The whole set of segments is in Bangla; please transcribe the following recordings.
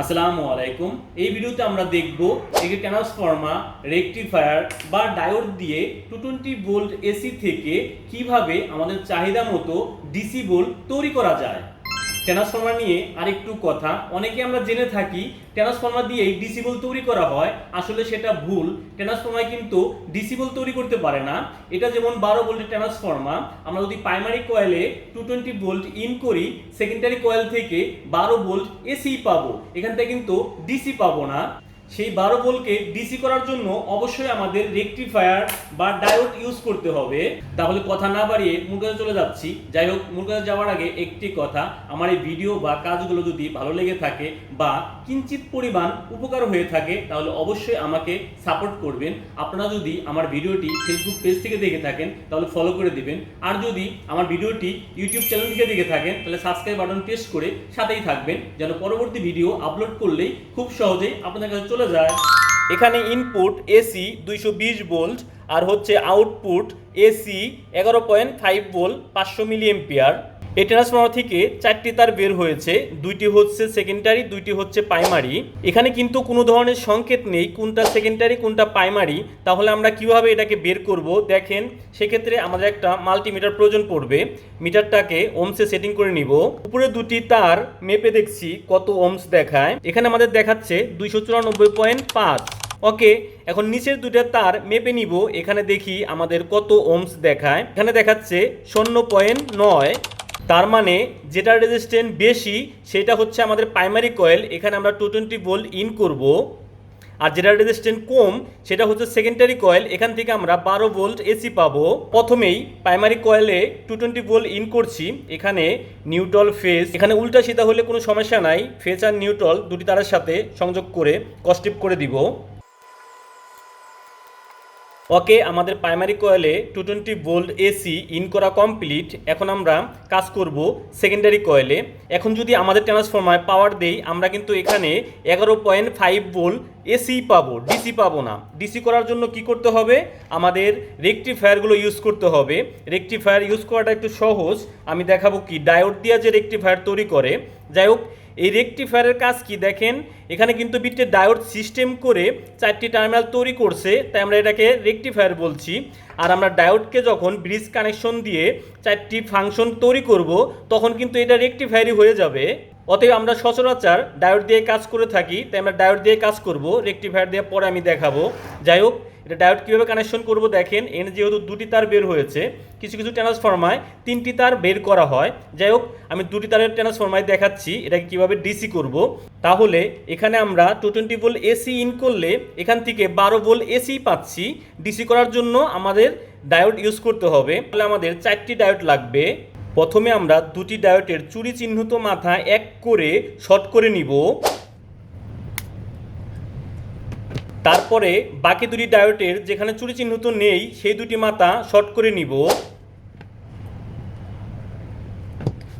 আসসালামু আলাইকুম। এই ভিডিওতে আমরা দেখব একটি ট্রান্সফর্মার রেকটিফায়ার বা ডায়োড দিয়ে টু টোয়েন্টি ভোল্ট এসি থেকে কীভাবে আমাদের চাহিদা মতো ডিসি ভোল্ট তৈরি করা যায়। ট্রান্সফর্মার নিয়ে আরেকটু কথা। অনেকে আমরা জেনে থাকি ট্রান্সফর্মার দিয়ে ডিসিবল তৈরি করা হয়। আসলে সেটা ভুল। ট্রান্সফর্মার কিন্তু ডিসিবল তৈরি করতে পারে না। এটা যেমন বারো ভোল্টের ট্রান্সফর্মার, আমরা যদি প্রাইমারি কয়েলে টু টোয়েন্টি ভোল্ট ইন করি সেকেন্ডারি কয়েল থেকে বারো ভোল্ট এসি পাবো। এখান থেকে কিন্তু ডিসি পাবো না। সেই বারো ভোল্টকে ডিসি করার জন্য অবশ্যই আমাদের রেকটিফায়ার বা ডায়োড ইউজ করতে হবে। তাহলে কথা না বাড়িয়ে মূল চলে যাচ্ছি। যাই হোক, মূল যাওয়ার আগে একটি কথা, আমার এই ভিডিও বা কাজগুলো যদি ভালো লেগে থাকে বা কিঞ্চিত পরিমাণ উপকার হয়ে থাকে, তাহলে অবশ্যই আমাকে সাপোর্ট করবেন। আপনারা যদি আমার ভিডিওটি ফেসবুক পেজ থেকে দেখে থাকেন, তাহলে ফলো করে দিবেন। আর যদি আমার ভিডিওটি ইউটিউব চ্যানেল থেকে দেখে থাকেন, তাহলে সাবস্ক্রাইব বাটন প্রেস করে সাথেই থাকবেন, যেন পরবর্তী ভিডিও আপলোড করলেই খুব সহজেই আপনাদের কাছে চলে যায়। এখানে ইনপুট এসি দুইশো বিশ ভোল্ট আর হচ্ছে আউটপুট এসি এগারো পয়েন্ট ফাইভ ভোল্ট পাঁচশো মিলি এম্পিয়ার এই ট্রান্সফর্মার থেকে চারটি তার বের হয়েছে, দুইটি হচ্ছে সেকেন্ডারি দুইটি হচ্ছে প্রাইমারি এখানে কিন্তু কোনো ধরনের সংকেত নেই কোনটা সেকেন্ডারি কোনটা প্রাইমারি তাহলে আমরা কীভাবে এটাকে বের করব? দেখেন, সেক্ষেত্রে আমাদের একটা মাল্টিমিটার প্রয়োজন পড়বে। মিটারটাকে ওমসে সেটিং করে নিব। উপরে দুটি তার মেপে দেখছি কত ওমস দেখায়। এখানে আমাদের দেখাচ্ছে দুইশো চুরানব্বই পয়েন্ট পাঁচ। ওকে, এখন নিচের দুটো তার মেপে নিব। এখানে দেখি আমাদের কত ওমস দেখায়। এখানে দেখাচ্ছে শূন্য পয়েন্ট নয়। তার মানে যেটা রেজিস্ট্যান্ট বেশি, সেটা হচ্ছে আমাদের প্রাইমারি কয়েল এখানে আমরা টু টোয়েন্টি ভোল্ট ইন করব। আর যেটা রেজিস্ট্যান্ট কম, সেটা হচ্ছে সেকেন্ডারি কয়েল এখান থেকে আমরা বারো ভোল্ট এসি পাবো। প্রথমেই প্রাইমারি কয়েলে টু টোয়েন্টি ভোল্ট ইন করছি, এখানে নিউট্রল ফেজ এখানে উল্টা সিধা হলে কোনো সমস্যা নাই ফেজ আর নিউট্রল দুটি তারের সাথে সংযোগ করে কস্টিপ করে দিব। ওকে, আমাদের প্রাইমারি কয়েলে two twenty volt AC in করা কমপ্লিট এখন আমরা কাজ করব সেকেন্ডারি কয়েলে এখন যদি আমাদের ট্রান্সফর্মার পাওয়ার দেই, আমরা কিন্তু এখানে এগারো পয়েন্ট ফাইভ ভোল্ট এসি পাবো ডিসি পাবো না। ডিসি করার জন্য কি করতে হবে? আমাদের রেকটিফায়ারগুলো ইউজ করতে হবে। রেকটিফায়ার ইউজ করাটা একটু সহজ। আমি দেখাবো কি ডায়োড দিয়ে যে রেকটিফায়ার তৈরি করে। যাই হোক এই রেকটিফায়ারের কাজ কি দেখেন? এখানে কিন্তু বিটে ডায়োড সিস্টেম করে চারটি টার্মিনাল তৈরি করছে, তাই আমরা এটাকে রেকটিফায়ার বলছি। আর আমরা ডায়োডকে যখন ব্রিজ কানেকশন দিয়ে চারটি ফাংশন তৈরি করব, তখন কিন্তু এটা রেকটিফায়ারই হয়ে যাবে। অতএব আমরা সচরাচর ডায়োড দিয়ে কাজ করে থাকি, তাই আমরা ডায়োড দিয়ে কাজ করব, রেকটিফায়ার দিয়ে পরে আমি দেখাবো। যাই হোক এটা ডায়োড কীভাবে কানেকশন করব দেখেন, এখানে যেহেতু দুটি তার বের হয়েছে, কিছু কিছু ট্রান্সফর্মায় তিনটি তার বের করা হয়। যাই হোক, আমি দুটি তারের ট্রান্সফর্মায় দেখাচ্ছি এটাকে কীভাবে ডিসি করব। তাহলে এখানে আমরা two twenty volt AC in করলে এখান থেকে বারো ভোল্ট এসি পাচ্ছি। ডিসি করার জন্য আমাদের ডায়োড ইউজ করতে হবে। তাহলে আমাদের চারটি ডায়োড লাগবে। প্রথমে আমরা দুটি ডায়োডের চুরি চিহ্নিত মাথা এক করে শর্ট করে নিব। তারপরে বাকি দুটি ডায়োটের যেখানে চুরি চিহ্নিত নেই, সেই দুটি মাথা শর্ট করে নিব।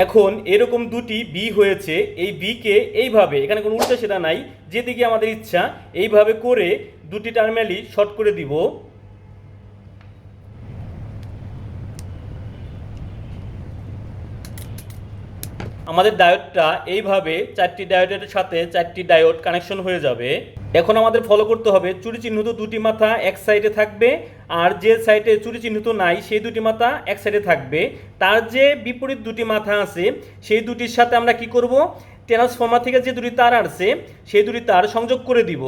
এখন এরকম দুটি বি হয়েছে, এই বিকে এইভাবে, এখানে কোনো উল্টা সেটা নাই, যেদিকে আমাদের ইচ্ছা, এইভাবে করে দুটি টার্মিনালই শর্ট করে দিব। আমাদের ডায়োডটা এইভাবে চারটি ডায়োডের সাথে চারটি ডায়োড কানেকশন হয়ে যাবে। এখন আমাদের ফলো করতে হবে চুরি চিহ্নিত দুটি মাথা এক সাইডে থাকবে আর যে সাইডে চুরি চিহ্নিত নাই সেই দুটি মাথা এক সাইডে থাকবে। তার যে বিপরীত দুটি মাথা আছে, সেই দুটির সাথে আমরা কি করব? ট্রান্সফর্মার থেকে যে দুটি তার আসছে, সেই দুটি তার সংযোগ করে দিব।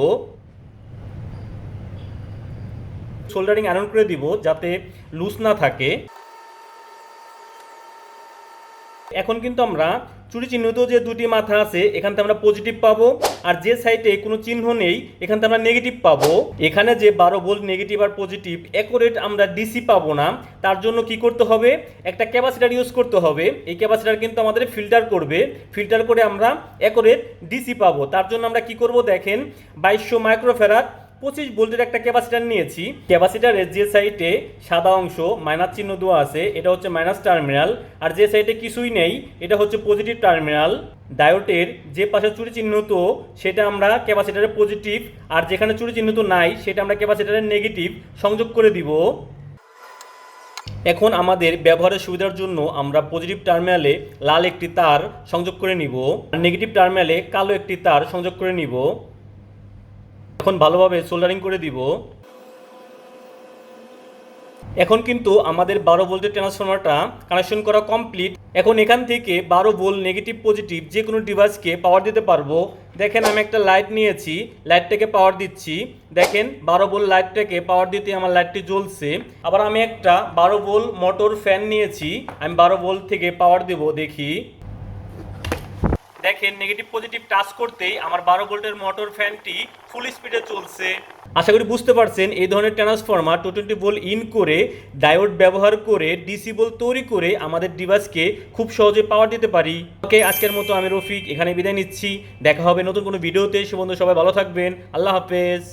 সোল্ডারিং আয়রন করে দিব যাতে লুজ না থাকে। এখন কিন্তু আমরা চুরি চিহ্নিত যে দুটি মাথা আছে এখান থেকে আমরা পজিটিভ পাবো, আর যে সাইডে কোনো চিহ্ন নেই এখান থেকে আমরা নেগেটিভ পাবো। এখানে যে বারো ভোল্ট নেগেটিভ আর পজিটিভ অ্যাকুরেট আমরা ডিসি পাবো না। তার জন্য কি করতে হবে? একটা ক্যাপাসিটার ইউজ করতে হবে। এই ক্যাপাসিটার কিন্তু আমাদের ফিল্টার করবে। ফিল্টার করে আমরা অ্যাকুরেট ডিসি পাবো। তার জন্য আমরা কি করব দেখেন, বাইশশো মাইক্রোফেরাত পঁচিশ ভোল্টের একটা ক্যাপাসিটার নিয়েছি। ক্যাপাসিটারের যে সাইডে সাদা অংশ, মাইনাস চিহ্ন দেওয়া আছে, এটা হচ্ছে মাইনাস টার্মিনাল। আর যে সাইডে কিছুই নেই, এটা হচ্ছে পজিটিভ টার্মিনাল। ডায়োটের যে পাশে চুরি চিহ্নিত সেটা আমরা ক্যাপাসিটারের পজিটিভ, আর যেখানে চুরি চিহ্নিত নাই, সেটা আমরা ক্যাপাসিটারের নেগেটিভ সংযোগ করে দিব। এখন আমাদের ব্যবহারের সুবিধার জন্য আমরা পজিটিভ টার্মিনালে লাল একটি তার সংযোগ করে নিব। আর নেগেটিভ টার্মিনালে কালো একটি তার সংযোগ করে নিব। এখন ভালোভাবে সোল্ডারিং করে দিব। এখন কিন্তু আমাদের বারো ভোল্টের ট্রান্সফরমারটা কানেকশন করা কমপ্লিট এখন এখান থেকে বারো ভোল্ট নেগেটিভ পজিটিভ যে কোনো ডিভাইসকে পাওয়ার দিতে পারব। দেখেন আমি একটা লাইট নিয়েছি লাইটটাকে পাওয়ার দিচ্ছি। দেখেন বারো ভোল্ট লাইটটাকে পাওয়ার দিতে আমার লাইটটি জ্বলছে। আবার আমি একটা বারো ভোল্ট মোটর ফ্যান নিয়েছি, আমি বারো ভোল্ট থেকে পাওয়ার দেব, দেখি। দেখেন নেগেটিভ পজিটিভ টাচ করতেই আমার বারো ভোল্টের মোটর ফ্যানটি ফুল স্পিডে চলছে। আশা করি বুঝতে পারছেন, এই ধরনের transformer two twenty volt in করে ডায়োড ব্যবহার করে ডিসি বল তৈরি করে আমাদের ডিভাইসকে খুব সহজে পাওয়ার দিতে পারি। ওকে, আজকের মতো আমি রফিক এখানে বিদায় নিচ্ছি। দেখা হবে নতুন কোনো ভিডিওতে সে বন্ধু সবাই ভালো থাকবেন। আল্লাহ হাফেজ।